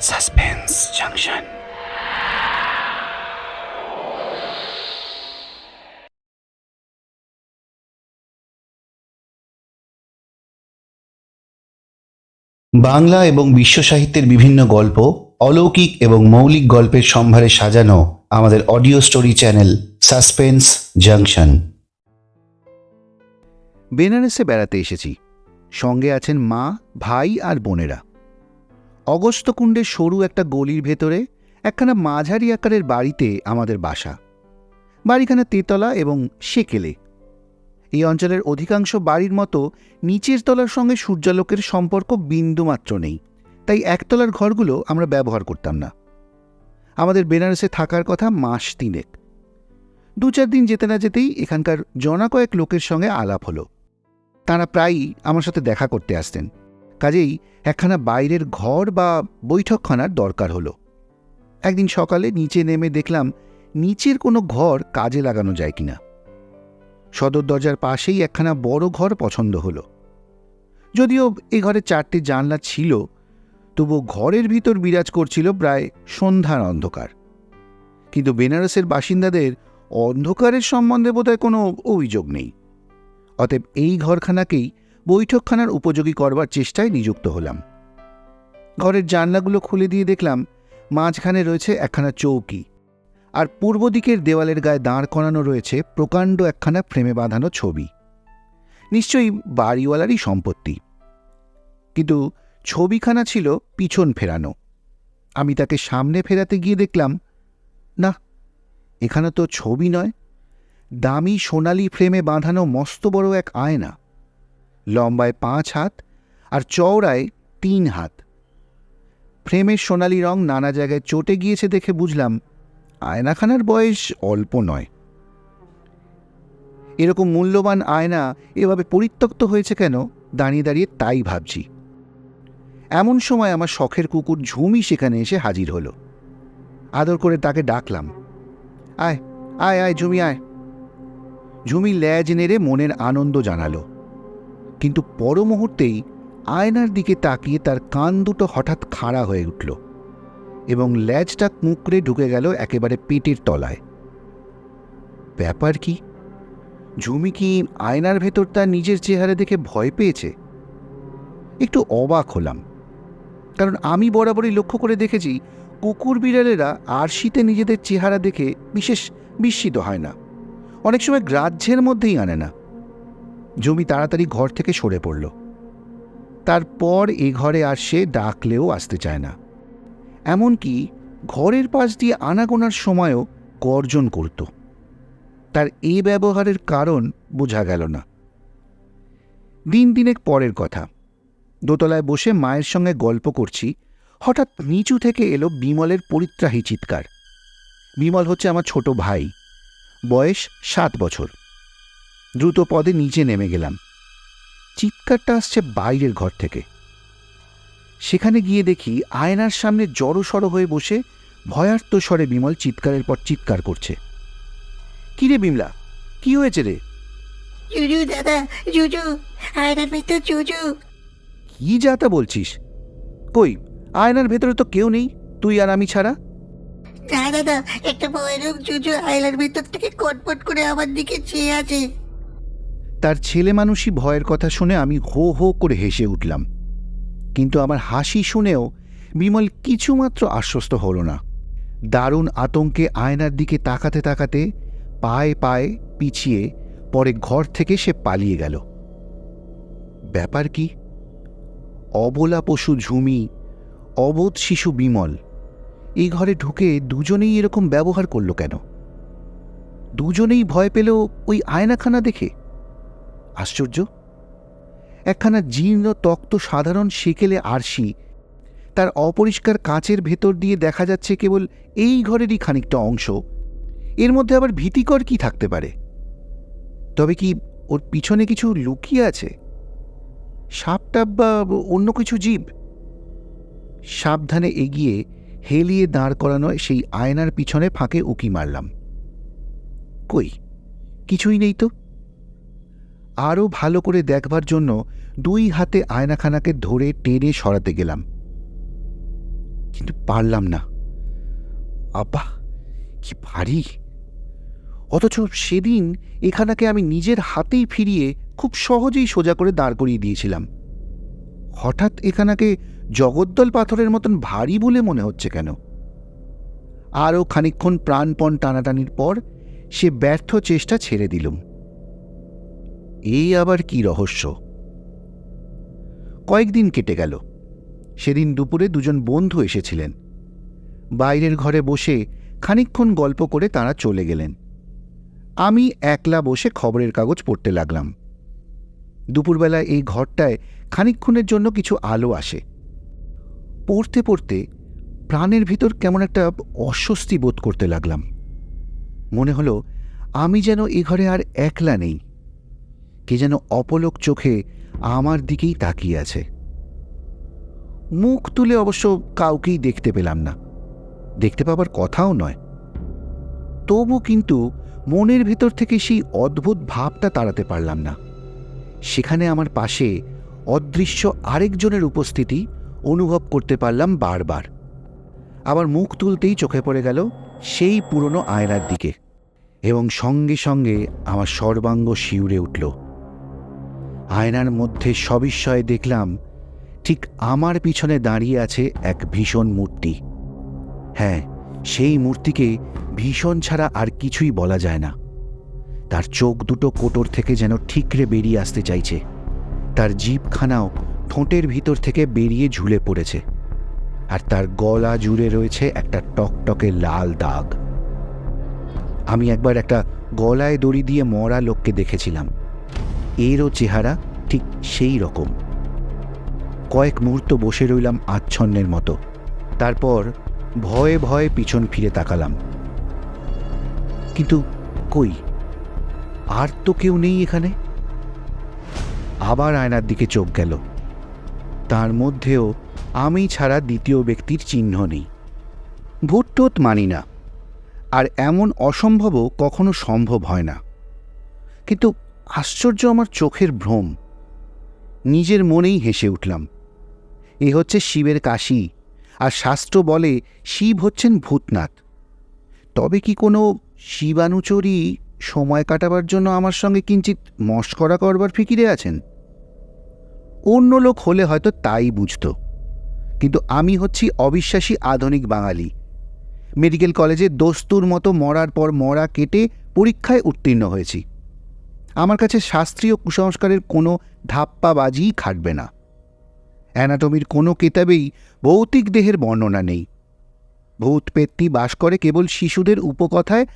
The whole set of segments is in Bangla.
সাসপেন্স জাংশন বাংলা এবং বিশ্ব সাহিত্যের বিভিন্ন গল্প অলৌকিক এবং মৌলিক গল্পের সম্ভারে সাজানো আমাদের audio story channel suspense junction বেনারসে বেড়াতে এসেছি। সঙ্গে আছেন মা ভাই আর বোনেরা। অগস্ত্যকুণ্ডের সরু একটা গলির ভেতরে একখানা মাঝারি আকারের বাড়িতে আমাদের বাসা। বাড়িখানা তেতলা এবং সেকেলে। এই অঞ্চলের অধিকাংশ বাড়ির মতো নিচের তলার সঙ্গে সূর্যালোকের সম্পর্ক বিন্দুমাত্র নেই, তাই একতলার ঘরগুলো আমরা ব্যবহার করতাম না। আমাদের বেনারসে থাকার কথা মাস তিনেক। দু চার দিন যেতে না যেতেই এখানকার জনা কয়েক লোকের সঙ্গে আলাপ হলো। তাঁরা প্রায়ই আমার সাথে দেখা করতে আসতেন। কাজেই একখানা বাইরের ঘর বা বৈঠকখানার দরকার হলো। একদিন সকালে নিচে নেমে দেখলাম নিচের কোনো ঘর কাজে লাগানো যায় কিনা। সদর দরজার পাশেই একখানা বড় ঘর পছন্দ হলো। যদিও এ ঘরে চারটে জানলা ছিল, তবু ঘরের ভিতর বিরাজ করছিল প্রায় সন্ধ্যার অন্ধকার। কিন্তু বেনারসের বাসিন্দাদের অন্ধকারের সম্বন্ধে বোধহয় কোনো অভিযোগ নেই। অতএব এই ঘরখানাকেই বৈঠকখানার উপযোগী করবার চেষ্টায় নিযুক্ত হলাম। ঘরের জানলাগুলো খুলে দিয়ে দেখলাম মাঝখানে রয়েছে একখানা চৌকি আর পূর্ব দিকের দেওয়ালের গায়ে দাঁড় করানো রয়েছে প্রকাণ্ড একখানা ফ্রেমে বাঁধানো ছবি। নিশ্চয়ই বাড়িওয়ালারই সম্পত্তি। কিন্তু ছবিখানা ছিল পিছন ফেরানো। আমি তাকে সামনে ফেরাতে গিয়ে দেখলাম, না, এখানে তো ছবি নয়। দামি সোনালি ফ্রেমে বাঁধানো মস্ত বড় এক আয়না। লম্বায় পাঁচ হাত আর চওড়ায় তিন হাত। ফ্রেমের সোনালি রং নানা জায়গায় চটে গিয়েছে দেখে বুঝলাম আয়নাখানার বয়স অল্প নয়। এরকম মূল্যবান আয়না এভাবে পরিত্যক্ত হয়েছে কেন? দাঁড়িয়ে দাঁড়িয়ে তাই ভাবছি। এমন সময় আমার শখের কুকুর ঝুমি সেখানে এসে হাজির হলো। আদর করে তাকে ডাকলাম। আয় আয় আয়, ঝুমি আয়। ঝুমি ল্যাজ নেড়ে মনের আনন্দ জানালো। কিন্তু পর মুহূর্তেই আয়নার দিকে তাকিয়ে তার কান দুটো হঠাৎ খাড়া হয়ে উঠল এবং ল্যাজটা কুঁকড়ে ঢুকে গেল একেবারে পেটের তলায়। ব্যাপার কি? ঝুমি কি আয়নার ভেতর তার নিজের চেহারা দেখে ভয় পেয়েছে? একটু অবাক হলাম, কারণ আমি বরাবরই লক্ষ্য করে দেখেছি কুকুর বিড়ালেরা আরশিতে নিজেদের চেহারা দেখে বিশেষ বিস্মিত হয় না। অনেক সময় গ্রাহ্যের মধ্যেই আনে না। জমি তাড়াতাড়ি ঘর থেকে সরে পড়ল। তারপর এ ঘরে আর সে ডাকলেও আসতে চায় না। এমনকি ঘরের পাশ দিয়ে আনাগোনার সময়ও গর্জন করত। তার এ ব্যবহারের কারণ বোঝা গেল না। দিন দিনেক পরের কথা। দোতলায় বসে মায়ের সঙ্গে গল্প করছি, হঠাৎ নিচু থেকে এলো বিমলের পরিত্রাহী চিৎকার। বিমল হচ্ছে আমার ছোট ভাই। বয়স সাত বছর। দ্রুত পদে নিচে নেমে গেলাম। চিৎকারটা আসছে বাইরের ঘর থেকে। সেখানে গিয়ে দেখি আয়নার সামনে জড়সড় হয়ে বসে ভয়ার্ত স্বরে বিমল চিৎকারের পর চিৎকার করছে। কি রে বিমলা কি হয়েছে রে? জুজু দাদা জুজু আয়নার ভিতর জুজু। কি যাতা বলছিস? কই আয়নার ভেতরে তো কেউ নেই তুই আর আমি ছাড়া? না দাদা একটা ভয়ানক জুজু আয়নার ভিতর থেকে কটপট করে আমার দিকে চেয়ে আছে। তার ছেলে মানুষই ভয়ের কথা শুনে আমি হো হো করে হেসে উঠলাম। কিন্তু আমার হাসি শুনেও বিমল কিছুমাত্র আশ্বস্ত হল না। দারুণ আতঙ্কে আয়নার দিকে তাকাতে তাকাতে পায়ে পায়ে পিছিয়ে পরে ঘর থেকে সে পালিয়ে গেল। ব্যাপার কি? অবলা পশু ঝুমি, অবোধ শিশু বিমল এই ঘরে ঢুকে দুজনেই এরকম ব্যবহার করল কেন? দুজনেই ভয় পেল ওই আয়নাখানা দেখে আশ্চর্য? একখানা জীর্ণ, তক্ত, সাধারণ সেকেলে আরশি। তার অপরিষ্কার কাঁচের ভেতর দিয়ে দেখা যাচ্ছে কেবল এই ঘরেরই খানিকটা অংশ। এর মধ্যে আবার ভীতিকর কি থাকতে পারে? তবে কি ওর পিছনে কিছু লুকিয়ে আছে? সাপটাপ বা অন্য কিছু জীব? সাবধানে এগিয়ে হেলিয়ে দাঁড় করানো সেই আয়নার পিছনে ফাঁকে উকি মারলাম। কই? কিছুই নেই তো? আরও ভালো করে দেখবার জন্য দুই হাতে আয়নাখানাকে ধরে টেনে সরাতে গেলাম। কিন্তু পারলাম না। আব্বা, কি ভারী। অথচ সেদিন এখানাকে আমি নিজের হাতেই ফিরিয়ে খুব সহজেই সোজা করে দাঁড় করিয়ে দিয়েছিলাম। হঠাৎ এখানাকে জগদ্দল পাথরের মতন ভারী বলে মনে হচ্ছে কেন? আরও খানিকক্ষণ প্রাণপণ টানাটানির পর সে ব্যর্থ চেষ্টা ছেড়ে দিলুম। এই আবার কি রহস্য? কয়েকদিন কেটে গেল। সেদিন দুপুরে দুজন বন্ধু এসেছিলেন। বাইরের ঘরে বসে খানিকক্ষণ গল্প করে তারা চলে গেলেন। আমি একলা বসে খবরের কাগজ পড়তে লাগলাম। দুপুরবেলা এই ঘরটায় খানিকক্ষণের জন্য কিছু আলো আসে। পড়তে পড়তে প্রাণের ভিতর কেমন একটা অস্বস্তি বোধ করতে লাগলাম। মনে হলো, আমি যেন এ ঘরে আর একলা নেই। কে যেন অপলক চোখে আমার দিকেই তাকিয়ে আছে। মুখ তুলে অবশ্য কাউকেই দেখতে পেলাম না। দেখতে পাবার কথাও নয়। তবু কিন্তু মনের ভিতর থেকে সেই অদ্ভুত ভাবটা তাড়াতে পারলাম না। সেখানে আমার পাশে অদৃশ্য আরেকজনের উপস্থিতি অনুভব করতে পারলাম বারবার। আবার মুখ তুলতেই চোখে পড়ে গেল সেই পুরনো আয়নার দিকে এবং সঙ্গে সঙ্গে আমার সর্বাঙ্গ শিউরে উঠল। আয়নার মধ্যে সবিস্ময়ে দেখলাম, ঠিক আমার পিছনে দাঁড়িয়ে আছে এক ভীষণ মূর্তি। হ্যাঁ সেই মূর্তিকে ভীষণ ছাড়া আর কিছুই বলা যায় না। তার চোখ দুটো কোটর থেকে যেন ঠিকরে বেরিয়ে আসতে চাইছে। তার জিভখানাও ঠোঁটের ভিতর থেকে বেরিয়ে ঝুলে পড়েছে। আর তার গলা জুড়ে রয়েছে একটা টকটকে লাল দাগ। আমি একবার একটা গলায় দড়ি দিয়ে মরা লোককে দেখেছিলাম। এরও চেহারা ঠিক সেই রকম। কয়েক মুহূর্ত বসে রইলাম আচ্ছন্নের মতো। তারপর ভয়ে ভয়ে পিছন ফিরে তাকালাম। কিন্তু কই? আর তো কেউ নেই এখানে। আবার আয়নার দিকে চোখ গেল। তার মধ্যেও আমি ছাড়া দ্বিতীয় ব্যক্তির চিহ্ন নেই। ভূতটোত মানি না। আর এমন অসম্ভবও কখনো সম্ভব হয় না। কিন্তু আশ্চর্য আমার চোখের ভ্রম। নিজের মনেই হেসে উঠলাম। এ হচ্ছে শিবের কাশি, আর শাস্ত্র বলে শিব হচ্ছেন ভূতনাথ। তবে কি কোনো শিবানুচরী সময় কাটাবার জন্য আমার সঙ্গে কিঞ্চিত মস্করা করবার ফিকিরে আছেন? অন্য লোক হলে হয়তো তাই বুঝত। কিন্তু আমি হচ্ছি অবিশ্বাসী আধুনিক বাঙালি। মেডিকেল কলেজে দস্তুর মতো মরার পর মরা কেটে পরীক্ষায় উত্তীর্ণ হয়েছি। আমার কাছে শাস্ত্রীয় কুসংস্কারের কোনো ধাপ্পাবাজিই খাটবে না। অ্যানাটমির কোনো কেতাবেই ভৌতিক দেহের বর্ণনা নেই। ভূত পেত্তি বাস করে কেবল শিশুদের উপকথায়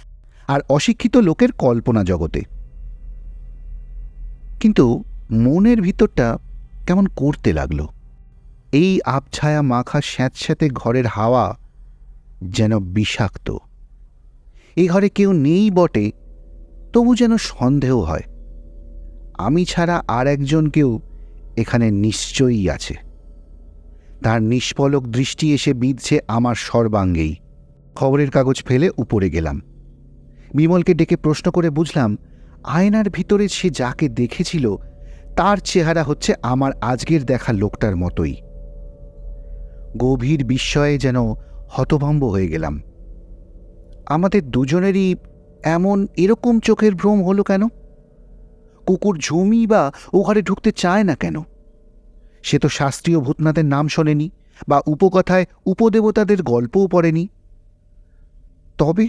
আর অশিক্ষিত লোকের কল্পনা জগতে। কিন্তু মনের ভিতরটা কেমন করতে লাগল। এই আবছায়া মাখা স্যাঁতস্যাঁতে ঘরের হাওয়া যেন বিষাক্ত। এই ঘরে কেউ নেই বটে তবু যেন সন্দেহ হয়। আমি ছাড়া আর একজন কেউ এখানে নিশ্চয়ই আছে। তার নিষ্পলক দৃষ্টি এসে বিঁধছে আমার সর্বাঙ্গেই। খবরের কাগজ ফেলে উপরে গেলাম। বিমলকে ডেকে প্রশ্ন করে বুঝলাম, আয়নার ভিতরে সে যাকে দেখেছিল, তার চেহারা হচ্ছে আমার আজকের দেখা লোকটার মতোই। গভীর বিস্ময়ে যেন হতভম্ব হয়ে গেলাম। আমাদের দুজনেরই এমন এরকম চোখের ভ্রম হলো কেন? কুকুর ঝুমি বা ও ঘরে ঢুকতে চায় না কেন? সে তো শাস্ত্রীয় ভূতনাথের নাম শোনেনি বা উপকথায় উপদেবতাদের গল্পও পড়েনি। তবে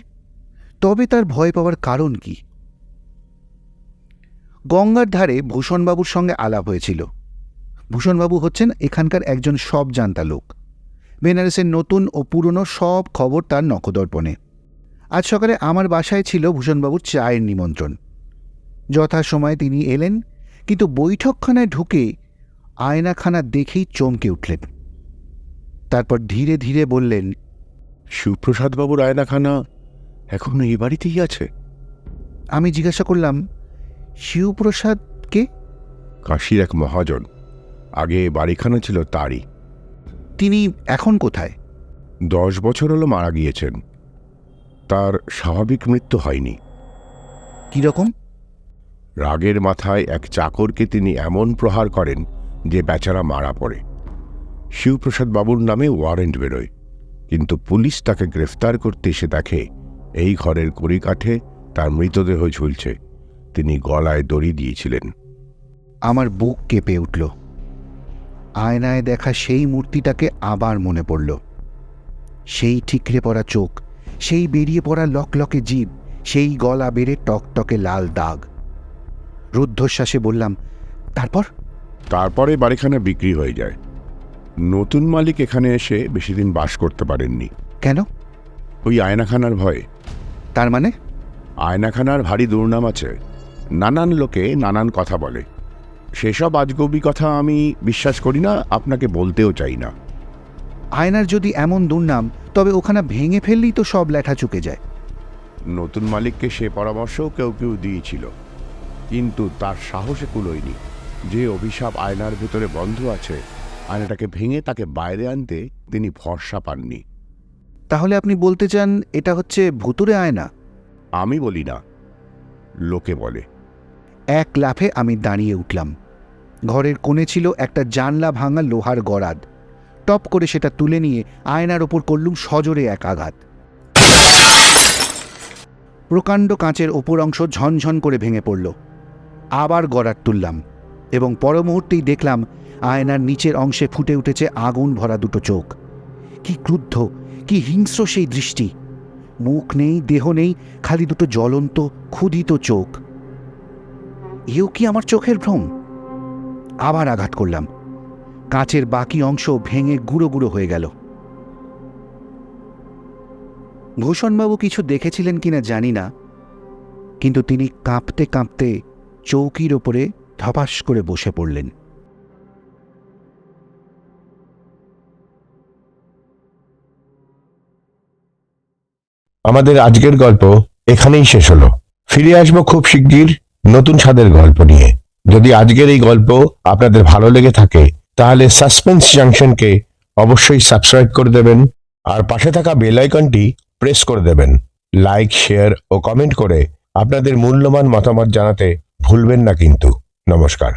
তবে তার ভয় পাওয়ার কারণ কি? গঙ্গার ধারে ভূষণবাবুর সঙ্গে আলাপ হয়েছিল। ভূষণবাবু হচ্ছেন এখানকার একজন সব জানতা লোক। বেনারসের নতুন ও পুরনো সব খবর তার নখদর্পণে। আজ সকালে আমার বাসায় ছিল ভূষণবাবুর চায়ের নিমন্ত্রণ। যথাসময়ে তিনি এলেন কিন্তু বৈঠকখানায় ঢুকে আয়নাখানা দেখেই চমকে উঠলেন। তারপর ধীরে ধীরে বললেন সুপ্রসাদবাবুর আয়নাখানা এখনও এই বাড়িতেই আছে? আমি জিজ্ঞাসা করলাম শিবপ্রসাদ কে? কাশীর এক মহাজন। আগে বাড়িখানা ছিল তারই। তিনি এখন কোথায়? দশ বছর হলো মারা গিয়েছেন। তার স্বাভাবিক মৃত্যু হয়নি। কীরকম রাগের মাথায় এক চাকরকে তিনি এমন প্রহার করেন যে বেচারা মারা পড়ে। শিবপ্রসাদ বাবুর নামে ওয়ারেন্ট বেরোয় কিন্তু পুলিশ তাকে গ্রেফতার করতে এসে দেখে এই ঘরের কড়িকাঠে তার মৃতদেহ ঝুলছে। তিনি গলায় দড়ি দিয়েছিলেন। আমার বুক কেঁপে উঠল। আয়নায় দেখা সেই মূর্তিটাকে আবার মনে পড়ল। সেই ঠিকরে পড়া চোখ সেই বেরিয়ে পড়া লকলকে জীব সেই গলা বেড়ে টকটকে লাল দাগ। রুদ্ধশ্বাসে বললাম তারপর? তারপরে বাড়িখানা বিক্রি হয়ে যায়। নতুন মালিক এখানে এসে বেশি দিন বাস করতে পারেননি। কেন? ওই আয়নাখানার ভয়ে। তার মানে? আয়নাখানার ভারী দুর্নাম আছে। নানান লোকে নানান কথা বলে। সেসব আজগবি কথা আমি বিশ্বাস করি না আপনাকে বলতেও চাই না। আয়নার যদি এমন দুর্নাম তবে ওখানে ভেঙে ফেললেই তো সব ল্যাঠা চুকে যায়। নতুন মালিককে সে পরামর্শও কেউ কেউ দিয়েছিল কিন্তু তার সাহসে কুলোয়নি। যে অভিশাপ আয়নার ভেতরে বন্ধ আছে আয়নাটাকে ভেঙে তাকে বাইরে আনতে তিনি ভরসা পাননি। তাহলে আপনি বলতে চান এটা হচ্ছে ভুতুরে আয়না? আমি বলি না লোকে বলে। এক লাফে আমি দাঁড়িয়ে উঠলাম। ঘরের কোণে ছিল একটা জানলা ভাঙা লোহার গরাদ। টপ করে সেটা তুলে নিয়ে আয়নার ওপর করলুম সজোরে এক আঘাত। প্রকাণ্ড কাঁচের ওপর অংশ ঝনঝন করে ভেঙে পড়ল। আবার গড়ার তুললাম এবং পর মুহূর্তেই দেখলাম আয়নার নিচের অংশে ফুটে উঠেছে আগুন ভরা দুটো চোখ। কি ক্রুদ্ধ, কি হিংস্র সেই দৃষ্টি। মুখ নেই, দেহ নেই, খালি দুটো জ্বলন্ত, ক্ষুধিত চোখ। এও কি আমার চোখের ভ্রম? আবার আঘাত করলাম। কাঁচের বাকি অংশ ভেঙে গুঁড়ো গুঁড়ো হয়ে গেল। ভূষণবাবু কিছু দেখেছিলেন কিনা জানি না, কিন্তু তিনি কাঁপতে কাঁপতে চৌকির ওপরে ধপাস করে বসে পড়লেন। আমাদের আজকের গল্প এখানেই শেষ হলো। ফিরে আসব খুব শিগগির নতুন স্বাদের গল্প নিয়ে। যদি আজকের এই গল্প আপনাদের ভালো লেগে থাকে তাহলে সাসপেন্স জাংশনকে অবশ্যই সাবস্ক্রাইব করে দেবেন আর পাশে থাকা বেল আইকনটি প্রেস করে দেবেন। লাইক শেয়ার ও কমেন্ট করে আপনাদের মূল্যবান মতামত জানাতে ভুলবেন না কিন্তু। নমস্কার।